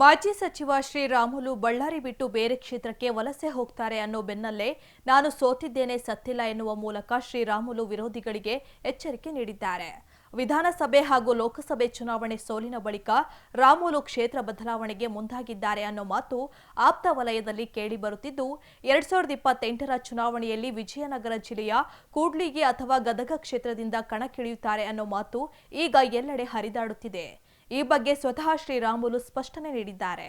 ಮಾಜಿ ಸಚಿವ ಶ್ರೀರಾಮುಲು ಬಳ್ಳಾರಿ ಬಿಟ್ಟು ಬೇರೆ ಕ್ಷೇತ್ರಕ್ಕೆ ವಲಸೆ ಹೋಗ್ತಾರೆ ಅನ್ನೋ ಬೆನ್ನಲ್ಲೇ ನಾನು ಸೋತಿದ್ದೇನೆ ಸತ್ತಿಲ್ಲ ಎನ್ನುವ ಮೂಲಕ ಶ್ರೀರಾಮುಲು ವಿರೋಧಿಗಳಿಗೆ ಎಚ್ಚರಿಕೆ ನೀಡಿದ್ದಾರೆ. ವಿಧಾನಸಭೆ ಹಾಗೂ ಲೋಕಸಭೆ ಚುನಾವಣೆ ಸೋಲಿನ ಬಳಿಕ ರಾಮುಲು ಕ್ಷೇತ್ರ ಬದಲಾವಣೆಗೆ ಮುಂದಾಗಿದ್ದಾರೆ ಅನ್ನೋ ಮಾತು ಆಪ್ತ ವಲಯದಲ್ಲಿ ಕೇಳಿಬರುತ್ತಿದ್ದು ಎರಡ್ ಸಾವಿರದ ಇಪ್ಪತ್ತೆಂಟರ ಚುನಾವಣೆಯಲ್ಲಿ ವಿಜಯನಗರ ಜಿಲ್ಲೆಯ ಕೂಡ್ಲಿಗಿ ಅಥವಾ ಗದಗ ಕ್ಷೇತ್ರದಿಂದ ಕಣಕ್ಕಿಳಿಯುತ್ತಾರೆ ಅನ್ನೋ ಮಾತು ಈಗ ಎಲ್ಲೆಡೆ ಹರಿದಾಡುತ್ತಿದೆ. ಈ ಬಗ್ಗೆ ಸ್ವತಃ ಶ್ರೀರಾಮುಲು ಸ್ಪಷ್ಟನೆ ನೀಡಿದ್ದಾರೆ.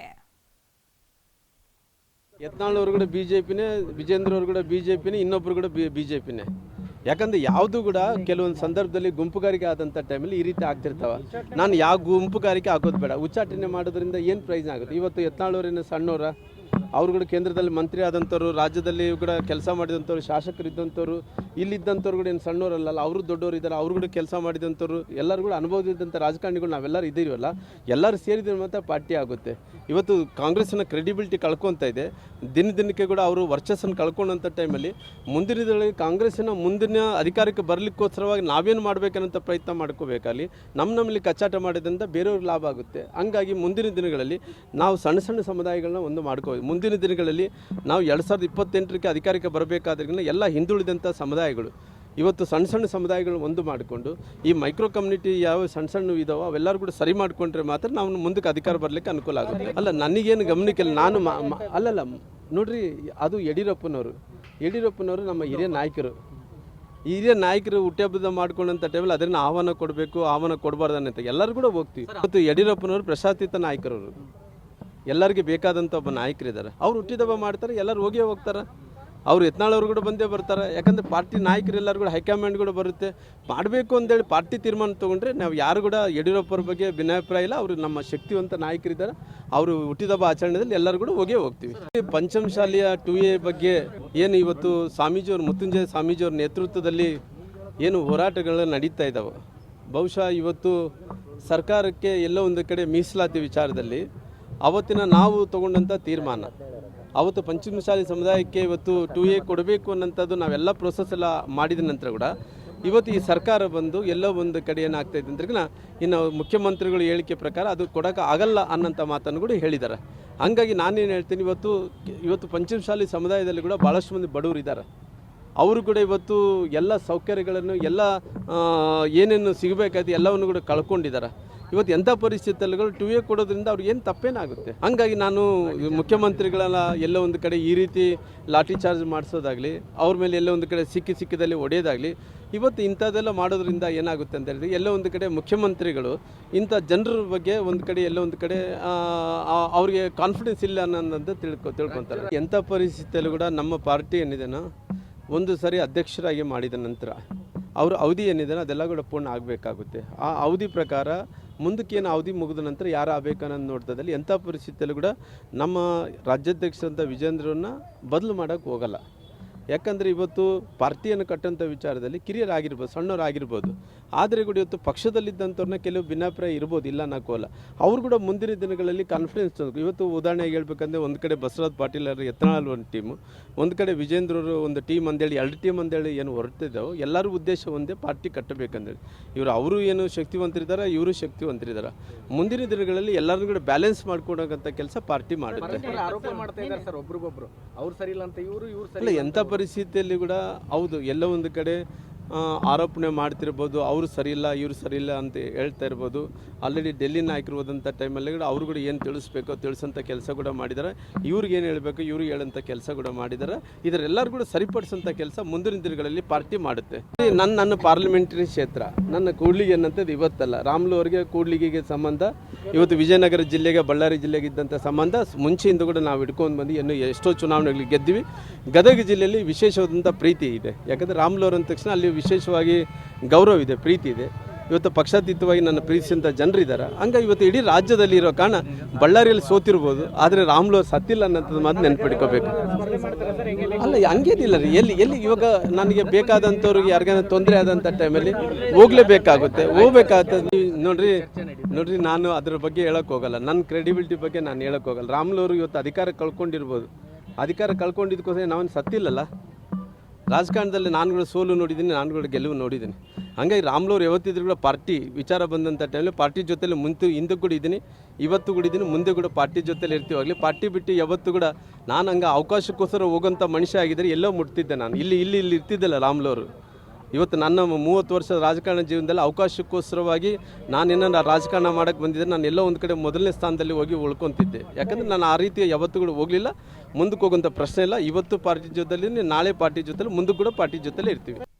ಯತ್ನಾಳ್ ಕೂಡ ಬಿ ವಿಜೇಂದ್ರ ಅವರು ಕೂಡ ಬಿ ಜೆ ಪಿನೇ ಇನ್ನೊಬ್ಬರು ಕೂಡ ಬಿ ಜೆ ಪಿನೇ ಯಾಕಂದ್ರೆ ಯಾವುದು ಕೂಡ ಕೆಲವೊಂದು ಸಂದರ್ಭದಲ್ಲಿ ಗುಂಪುಗಾರಿಕೆ ಆದಂಥ ಟೈಮಲ್ಲಿ ಈ ರೀತಿ ಆಗ್ತಿರ್ತಾವ. ನಾನು ಯಾವ ಗುಂಪುಗಾರಿಕೆ ಆಗೋದು ಬೇಡ. ಉಚ್ಚಾಟನೆ ಮಾಡೋದ್ರಿಂದ ಏನು ಪ್ರಯೋಜನ ಆಗುತ್ತೆ? ಇವತ್ತು ಯತ್ನಾಳವರೇನು ಸಣ್ಣವರ, ಅವರು ಕೂಡ ಕೇಂದ್ರದಲ್ಲಿ ಮಂತ್ರಿ ಆದಂಥವ್ರು ರಾಜ್ಯದಲ್ಲಿ ಕೂಡ ಕೆಲಸ ಮಾಡಿದಂಥವ್ರು ಶಾಸಕರು ಇದ್ದಂಥವ್ರು ಇಲ್ಲಿದ್ದಂಥವ್ರು ಕೂಡ ಏನು ಸಣ್ಣವರಲ್ಲ ಅವರು ದೊಡ್ಡವರು ಇದ್ದಾರೆ, ಅವ್ರು ಕೂಡ ಕೆಲಸ ಮಾಡಿದಂಥವ್ರು, ಎಲ್ಲರೂ ಕೂಡ ಅನುಭವದಿದ್ದಂಥ ರಾಜಕಾರಣಿಗಳು ನಾವೆಲ್ಲರೂ ಇದ್ದೀವಲ್ಲ, ಎಲ್ಲರೂ ಸೇರಿದ್ರೆ ಮಾತ್ರ ಪಾರ್ಟಿ ಆಗುತ್ತೆ. ಇವತ್ತು ಕಾಂಗ್ರೆಸ್ನ ಕ್ರೆಡಿಬಿಲಿಟಿ ಕಳ್ಕೊತಾ ಇದೆ. ದಿನ ದಿನಕ್ಕೆ ಕೂಡ ಅವರು ವರ್ಚಸ್ಸನ್ನು ಕಳ್ಕೊಂಡಂಥ ಟೈಮಲ್ಲಿ ಮುಂದಿನ ದಿನಗಳಲ್ಲಿ ಕಾಂಗ್ರೆಸ್ಸಿನ ಮುಂದಿನ ಅಧಿಕಾರಕ್ಕೆ ಬರಲಿಕ್ಕೋಸ್ಕರವಾಗಿ ನಾವೇನು ಮಾಡಬೇಕನ್ನಂಥ ಪ್ರಯತ್ನ ಮಾಡ್ಕೋಬೇಕಲ್ಲಿ ನಮ್ಮ ನಮ್ಮಲ್ಲಿ ಕಚ್ಚಾಟ ಮಾಡೋದ್ರಿಂದ ಬೇರೆಯವ್ರಿಗೆ ಲಾಭ ಆಗುತ್ತೆ. ಹಂಗಾಗಿ ಮುಂದಿನ ದಿನಗಳಲ್ಲಿ ನಾವು ಸಣ್ಣ ಸಣ್ಣ ಸಮುದಾಯಗಳನ್ನ ಒಂದು ಮಾಡ್ಕೋಬೇಕು. ಮುಂದಿನ ದಿನಗಳಲ್ಲಿ ನಾವು ಎರಡು ಸಾವಿರದ ಇಪ್ಪತ್ತೆಂಟರಕ್ಕೆ ಅಧಿಕಾರಕ್ಕೆ ಬರಬೇಕಾದ್ರಿಂದ ಎಲ್ಲ ಹಿಂದುಳಿದಂಥ ಸಮುದಾಯಗಳು. ಇವತ್ತು ಸಣ್ಣ ಸಣ್ಣ ಸಮುದಾಯಗಳು ಒಂದು ಮಾಡಿಕೊಂಡು, ಈ ಮೈಕ್ರೋ ಕಮ್ಯುನಿಟಿ ಯಾವ ಸಣ್ಣ ಸಣ್ಣ ಇದಾವೋ ಅವೆಲ್ಲರೂ ಕೂಡ ಸರಿ ಮಾಡಿಕೊಂಡ್ರೆ ಮಾತ್ರ ನಾವು ಮುಂದಕ್ಕೆ ಅಧಿಕಾರ ಬರಲಿಕ್ಕೆ ಅನುಕೂಲ ಆಗುತ್ತೆ. ಅಲ್ಲ, ನನಗೇನು ಗಮನಕ್ಕಿಲ್ಲ ನಾನು ಅಲ್ಲಲ್ಲ, ನೋಡ್ರಿ, ಅದು ಯಡಿಯೂರಪ್ಪನವರು. ಯಡಿಯೂರಪ್ಪನವರು ನಮ್ಮ ಹಿರಿಯ ನಾಯಕರು. ಹಿರಿಯ ನಾಯಕರು ಹುಟ್ಟೆಹಬ್ಬದ ಮಾಡ್ಕೊಂಡಂಥ ಟೈಮಲ್ಲಿ ಅದರಿಂದ ಆಹ್ವಾನ ಕೊಡಬೇಕು, ಆಹ್ವಾನ ಕೊಡಬಾರ್ದು ಅಂತ ಎಲ್ಲರೂ ಕೂಡ ಹೋಗ್ತೀವಿ. ಮತ್ತು ಯಡಿಯೂರಪ್ಪನವರು ಪ್ರಶಾಸಿತ ನಾಯಕರವರು. ಎಲ್ಲರಿಗೆ ಬೇಕಾದಂಥ ಒಬ್ಬ ನಾಯಕರಿದ್ದಾರೆ. ಅವ್ರು ಹುಟ್ಟಿದಬ್ಬ ಮಾಡ್ತಾರೆ, ಎಲ್ಲರೂ ಹೋಗಿಯೇ ಹೋಗ್ತಾರೆ. ಅವ್ರು ಎತ್ನಾಳವ್ರು ಕೂಡ ಬಂದೇ ಬರ್ತಾರೆ. ಯಾಕಂದರೆ ಪಾರ್ಟಿ ನಾಯಕರು ಎಲ್ಲರೂ ಕೂಡ ಹೈಕಮಾಂಡ್ ಕೂಡ ಬರುತ್ತೆ. ಮಾಡಬೇಕು ಅಂತೇಳಿ ಪಾರ್ಟಿ ತೀರ್ಮಾನ ತೊಗೊಂಡ್ರೆ ನಾವು ಯಾರು ಕೂಡ ಯಡಿಯೂರಪ್ಪರ ಬಗ್ಗೆ ಭಿನ್ನಾಭಿಪ್ರಾಯ ಇಲ್ಲ. ಅವರು ನಮ್ಮ ಶಕ್ತಿವಂತ ನಾಯಕರಿದ್ದಾರೆ. ಅವರು ಹುಟ್ಟಿದಬ್ಬ ಆಚರಣೆಯಲ್ಲಿ ಎಲ್ಲರೂ ಕೂಡ ಹೋಗೇ ಹೋಗ್ತೀವಿ. ಪಂಚಮ ಪಂಚಮಶಾಲಿಯ ಟು ಎ ಬಗ್ಗೆ ಏನು ಇವತ್ತು ಸ್ವಾಮೀಜಿಯವ್ರ, ಮೃತ್ಯುಂಜಯ ಸ್ವಾಮೀಜಿಯವ್ರ ನೇತೃತ್ವದಲ್ಲಿ ಏನು ಹೋರಾಟಗಳು ನಡೀತಾ ಇದ್ದಾವೆ ಬಹುಶಃ ಇವತ್ತು ಸರ್ಕಾರಕ್ಕೆ ಎಲ್ಲೋ ಒಂದು ಕಡೆ ಮೀಸಲಾತಿ ವಿಚಾರದಲ್ಲಿ ಅವತ್ತಿನ ನಾವು ತಗೊಂಡಂಥ ತೀರ್ಮಾನ ಅವತ್ತು ಪಂಚಮಶಾಲಿ ಸಮುದಾಯಕ್ಕೆ ಇವತ್ತು ಟು ಎ ಕೊಡಬೇಕು ಅನ್ನೋಂಥದ್ದು ನಾವೆಲ್ಲ ಪ್ರೋಸೆಸ್ ಎಲ್ಲ ಮಾಡಿದ ನಂತರ ಕೂಡ ಇವತ್ತು ಈ ಸರ್ಕಾರ ಬಂದು ಎಲ್ಲೋ ಒಂದು ಕಡೆ ಏನಾಗ್ತಾ ಇದೆ ಅಂದ್ರೆ ಇನ್ನು ಮುಖ್ಯಮಂತ್ರಿಗಳು ಹೇಳಿಕೆ ಪ್ರಕಾರ ಅದು ಕೊಡೋಕೆ ಆಗಲ್ಲ ಅನ್ನೋಂಥ ಮಾತನ್ನು ಕೂಡ ಹೇಳಿದ್ದಾರೆ. ಹಂಗಾಗಿ ನಾನೇನು ಹೇಳ್ತೀನಿ, ಇವತ್ತು ಇವತ್ತು ಪಂಚಮಶಾಲಿ ಸಮುದಾಯದಲ್ಲಿ ಕೂಡ ಭಾಳಷ್ಟು ಮಂದಿ ಬಡವರು ಇದ್ದಾರೆ. ಅವರು ಕೂಡ ಇವತ್ತು ಎಲ್ಲ ಸೌಕರ್ಯಗಳನ್ನು, ಎಲ್ಲ ಏನೇನು ಸಿಗಬೇಕಾಯ್ತು ಎಲ್ಲವನ್ನು ಕೂಡ ಕಳ್ಕೊಂಡಿದ್ದಾರೆ. ಇವತ್ತು ಎಂಥ ಪರಿಸ್ಥಿತಿಯಲ್ಲಿಗಳು ಟು ಎ ಕೊಡೋದ್ರಿಂದ ಅವ್ರಿಗೆ ಏನು ತಪ್ಪೇನಾಗುತ್ತೆ? ಹಂಗಾಗಿ ನಾನು ಮುಖ್ಯಮಂತ್ರಿಗಳೆಲ್ಲ, ಎಲ್ಲೋ ಒಂದು ಕಡೆ ಈ ರೀತಿ ಲಾಠಿ ಚಾರ್ಜ್ ಮಾಡಿಸೋದಾಗಲಿ, ಅವ್ರ ಮೇಲೆ ಎಲ್ಲೋ ಒಂದು ಕಡೆ ಸಿಕ್ಕಿ ಸಿಕ್ಕಿದಲ್ಲಿ ಒಡೆಯೋದಾಗಲಿ, ಇವತ್ತು ಇಂಥದ್ದೆಲ್ಲ ಮಾಡೋದ್ರಿಂದ ಏನಾಗುತ್ತೆ ಅಂತ ಹೇಳಿದ್ರೆ, ಎಲ್ಲೋ ಒಂದು ಕಡೆ ಮುಖ್ಯಮಂತ್ರಿಗಳು ಇಂಥ ಜನರ ಬಗ್ಗೆ ಒಂದು ಕಡೆ, ಎಲ್ಲೋ ಒಂದು ಕಡೆ ಅವ್ರಿಗೆ ಕಾನ್ಫಿಡೆನ್ಸ್ ಇಲ್ಲ ಅನ್ನೋದಂತ ತಿಳ್ಕೊ, ತಿಳ್ಕೊತಾರೆ. ಎಂಥ ಪರಿಸ್ಥಿತಿಯಲ್ಲೂ ಕೂಡ ನಮ್ಮ ಪಾರ್ಟಿ ಏನಿದೆನೋ, ಒಂದು ಸರಿ ಅಧ್ಯಕ್ಷರಾಗಿ ಮಾಡಿದ ನಂತರ, ಅವರ ಅವಧಿ ಏನಿದೆ ಅದೆಲ್ಲ ಕೂಡ ಪೂರ್ಣ ಆಗಬೇಕಾಗುತ್ತೆ. ಆ ಅವಧಿ ಪ್ರಕಾರ ಮುಂದಕ್ಕೆ ಏನು ಅವಧಿ ಮುಗಿದ ನಂತರ ಯಾರು ಆಗಬೇಕನ್ನೋದು ನೋಡ್ತದಲ್ಲಿ ಎಂಥ ಪರಿಸ್ಥಿತಿಯಲ್ಲೂ ಕೂಡ ನಮ್ಮ ರಾಜ್ಯಾಧ್ಯಕ್ಷರಂಥ ವಿಜೇಂದ್ರನ್ನ ಬದಲು ಮಾಡೋಕ್ಕೆ ಹೋಗಲ್ಲ. ಯಾಕಂದರೆ ಇವತ್ತು ಪಾರ್ಟಿಯನ್ನು ಕಟ್ಟಂಥ ವಿಚಾರದಲ್ಲಿ ಕಿರಿಯರಾಗಿರ್ಬೋದು ಸಣ್ಣವರಾಗಿರ್ಬೋದು. ಆದರೆ ಕೂಡ ಇವತ್ತು ಪಕ್ಷದಲ್ಲಿದ್ದಂಥವ್ರನ್ನ ಕೆಲವು ಭಿನ್ನಾಭಿಪ್ರಾಯ ಇರ್ಬೋದು ಇಲ್ಲ ನಾಕೋಲ್ಲ ಅವ್ರು ಕೂಡ ಮುಂದಿನ ದಿನಗಳಲ್ಲಿ ಕಾನ್ಫಿಡೆನ್ಸ್ ಇವತ್ತು ಉದಾಹರಣೆಗೆ ಹೇಳ್ಬೇಕಂದ್ರೆ ಒಂದು ಕಡೆ ಬಸವರಾಜ್ ಪಾಟೀಲ್ ಅವರು ಎತ್ತನಾಳ್ ಒಂದು ಟೀಮು ಒಂದು ಕಡೆ ವಿಜೇಂದ್ರರು ಒಂದು ಟೀಮ್ ಅಂದೇಳಿ ಎರಡು ಟೀಮ್ ಅಂದೇಳಿ ಏನು ಹೊರಟಿದ್ದಾವೆ ಎಲ್ಲರೂ ಉದ್ದೇಶ ಒಂದೇ ಪಾರ್ಟಿ ಕಟ್ಟಬೇಕಂದ್ರೆ ಇವರು ಅವರು ಏನು ಶಕ್ತಿವಂತರಿದ್ದಾರೆ ಇವರು ಶಕ್ತಿವಂತರಿದ್ದಾರೆ. ಮುಂದಿನ ದಿನಗಳಲ್ಲಿ ಎಲ್ಲರೂ ಕೂಡ ಬ್ಯಾಲೆನ್ಸ್ ಮಾಡ್ಕೊಡೋಕ್ಕಂಥ ಕೆಲಸ ಪಾರ್ಟಿ ಮಾಡುತ್ತೆ. ಆರೋಪ ಮಾಡ್ತಾ ಇದ್ದಾರೆ ಸರ್ ಒಬ್ರಿಗೊಬ್ರು. ಅವ್ರು ಸರಿ ಇಲ್ಲ ಅಂತ ಇವರು ಇವರು ಸರಿ ಎಂಥ ಪರಿಸ್ಥಿತಿಯಲ್ಲಿ ಕೂಡ ಹೌದು ಎಲ್ಲ ಒಂದು ಕಡೆ ಆರೋಪಣೆ ಮಾಡ್ತಿರ್ಬೋದು, ಅವರು ಸರಿಯಿಲ್ಲ, ಇವರು ಸರಿಯಿಲ್ಲ ಅಂತ ಹೇಳ್ತಾ ಇರ್ಬೋದು. ಆಲ್ರೆಡಿ ಡೆಲ್ಲಿ ನಾಯಕರು ಹೋದಂಥ ಟೈಮಲ್ಲಿ ಕೂಡ ಅವ್ರು ಕೂಡ ಏನು ತಿಳಿಸ್ಬೇಕೋ ತಿಳಿಸೋಂಥ ಕೆಲಸ ಕೂಡ ಮಾಡಿದ್ದಾರೆ. ಇವ್ರಿಗೆ ಏನು ಹೇಳಬೇಕು ಇವ್ರಿಗೆ ಹೇಳೋಂಥ ಕೆಲಸ ಕೂಡ ಮಾಡಿದ್ದಾರೆ. ಇದರೆಲ್ಲರೂ ಕೂಡ ಸರಿಪಡಿಸೋಂಥ ಕೆಲಸ ಮುಂದಿನ ದಿನಗಳಲ್ಲಿ ಪಾರ್ಟಿ ಮಾಡುತ್ತೆ. ನನ್ನ ನನ್ನ ಪಾರ್ಲಿಮೆಂಟರಿ ಕ್ಷೇತ್ರ, ನನ್ನ ಕೂಡ್ಲಿಗೆ ಅನ್ನಂಥದ್ದು ಇವತ್ತಲ್ಲ. ರಾಮ್ಲು ಅವರಿಗೆ ಕೂಡ್ಲಿಗೆಗೆ ಸಂಬಂಧ, ಇವತ್ತು ವಿಜಯನಗರ ಜಿಲ್ಲೆಗೆ, ಬಳ್ಳಾರಿ ಜಿಲ್ಲೆಗೆ ಇದ್ದಂಥ ಸಂಬಂಧ, ಮುಂಚೆಯಿಂದ ಕೂಡ ನಾವು ಹಿಡ್ಕೊಂಡು ಬಂದು ಇನ್ನು ಎಷ್ಟೋ ಚುನಾವಣೆಗಳಿಗೆ ಗೆದ್ದಿವಿ. ಗದಗ ಜಿಲ್ಲೆಯಲ್ಲಿ ವಿಶೇಷವಾದಂಥ ಪ್ರೀತಿ ಇದೆ. ಯಾಕಂದರೆ ರಾಮ್ಲು ಅಂದ ತಕ್ಷಣ ಅಲ್ಲಿ ವಿಶೇಷವಾಗಿ ಗೌರವ ಇದೆ, ಪ್ರೀತಿ ಇದೆ. ಇವತ್ತು ಪಕ್ಷಾತೀತವಾಗಿ ನನ್ನ ಪ್ರೀತಿಸಿದಂಥ ಜನರಿದ್ದಾರೆ. ಹಂಗೆ ಇವತ್ತು ಇಡೀ ರಾಜ್ಯದಲ್ಲಿ ಇರೋ ಕಾರಣ ಬಳ್ಳಾರಿಯಲ್ಲಿ ಸೋತಿರ್ಬೋದು. ಆದರೆ ರಾಮ್ಲೋ ಸತ್ತಿಲ್ಲ ಅನ್ನೋಂಥದ್ದು ಮಾತು ನೆನ್ಪಿಡ್ಕೋಬೇಕು ಅಲ್ಲ, ಹಂಗೇನಿಲ್ಲ ರೀ. ಎಲ್ಲಿ ಎಲ್ಲಿ ಇವಾಗ ನನಗೆ ಬೇಕಾದಂಥವ್ರಿಗೆ ಯಾರಿಗಾನ ತೊಂದರೆ ಆದಂಥ ಟೈಮಲ್ಲಿ ಹೋಗ್ಲೇಬೇಕಾಗುತ್ತೆ. ಹೋಗ್ಬೇಕಾಗ್ತದೆ ನೀವು ನೋಡ್ರಿ ನೋಡ್ರಿ, ನಾನು ಅದ್ರ ಬಗ್ಗೆ ಹೇಳೋಕೆ ಹೋಗಲ್ಲ. ನನ್ನ ಕ್ರೆಡಿಬಿಲಿಟಿ ಬಗ್ಗೆ ನಾನು ಹೇಳೋಕೆ ಹೋಗಲ್ಲ. ರಾಮ್ಲೋರು ಇವತ್ತು ಅಧಿಕಾರ ಕಳ್ಕೊಂಡಿರ್ಬೋದು. ಅಧಿಕಾರ ಕಳ್ಕೊಂಡಿದ್ದಕ್ಕೋಸ್ಕರ ನಾವೇನು ಸತ್ತಿಲ್ಲಲ್ಲ? ರಾಜಕಾರಣದಲ್ಲಿ ನಾನುಗಳು ಸೋಲು ನೋಡಿದ್ದೀನಿ, ನಾನುಗಳು ಗೆಲುವು ನೋಡಿದ್ದೀನಿ. ಹಾಗಾಗಿ ರಾಮ್ಲವ್ರು ಯಾವತ್ತಿದ್ರು ಕೂಡ ಪಾರ್ಟಿ ವಿಚಾರ ಬಂದಂಥ ಟೈಮಲ್ಲಿ ಪಾರ್ಟಿ ಜೊತೆಲಿ ಮುಂದೆ ಹಿಂದೆ ಕೂಡ ಇದ್ದೀನಿ, ಇವತ್ತು ಕೂಡ ಇದ್ದೀನಿ, ಮುಂದೆ ಕೂಡ ಪಾರ್ಟಿ ಜೊತೆಲಿ ಇರ್ತೀವಾಗಲಿ ಪಾರ್ಟಿ ಬಿಟ್ಟು ಯಾವತ್ತು ಕೂಡ ನಾನು ಹಂಗೆ ಅವಕಾಶಕ್ಕೋಸ್ಕರ ಹೋಗೋಂಥ ಮನುಷ್ಯ ಆಗಿದ್ದರೆ ಎಲ್ಲೋ ಮುಟ್ತಿದ್ದೆ ನಾನು. ಇಲ್ಲಿ ಇಲ್ಲಿ ಇಲ್ಲಿ ಇರ್ತಿದ್ದಲ್ಲ ರಾಮ್ಲವ್ರು ಇವತ್ತು ನನ್ನ ಮೂವತ್ತು ವರ್ಷದ ರಾಜಕಾರಣ ಜೀವನದಲ್ಲಿ ಅವಕಾಶಕ್ಕೋಸ್ಕರವಾಗಿ ನಾನು ಏನಾರ ರಾಜಕಾರಣ ಮಾಡೋಕ್ಕೆ ಬಂದಿದ್ದೆ ನಾನು ಎಲ್ಲೋ ಒಂದು ಕಡೆ ಮೊದಲನೇ ಸ್ಥಾನದಲ್ಲಿ ಹೋಗಿ ಉಳ್ಕೊತಿದ್ದೆ. ಯಾಕಂದರೆ ನಾನು ಆ ರೀತಿ ಯಾವತ್ತುಗಳು ಹೋಗಲಿಲ್ಲ. ಮುಂದಕ್ಕೆ ಹೋಗುವಂಥ ಪ್ರಶ್ನೆ ಇಲ್ಲ. ಇವತ್ತು ಪಾರ್ಟಿ ಜೊತೆಲಿ ನಾಳೆ ಪಾರ್ಟಿ ಜೊತೆಲಿ ಮುಂದಕ್ಕೆ ಕೂಡ ಪಾರ್ಟಿ ಜೊತೆಲೇ ಇರ್ತೀವಿ.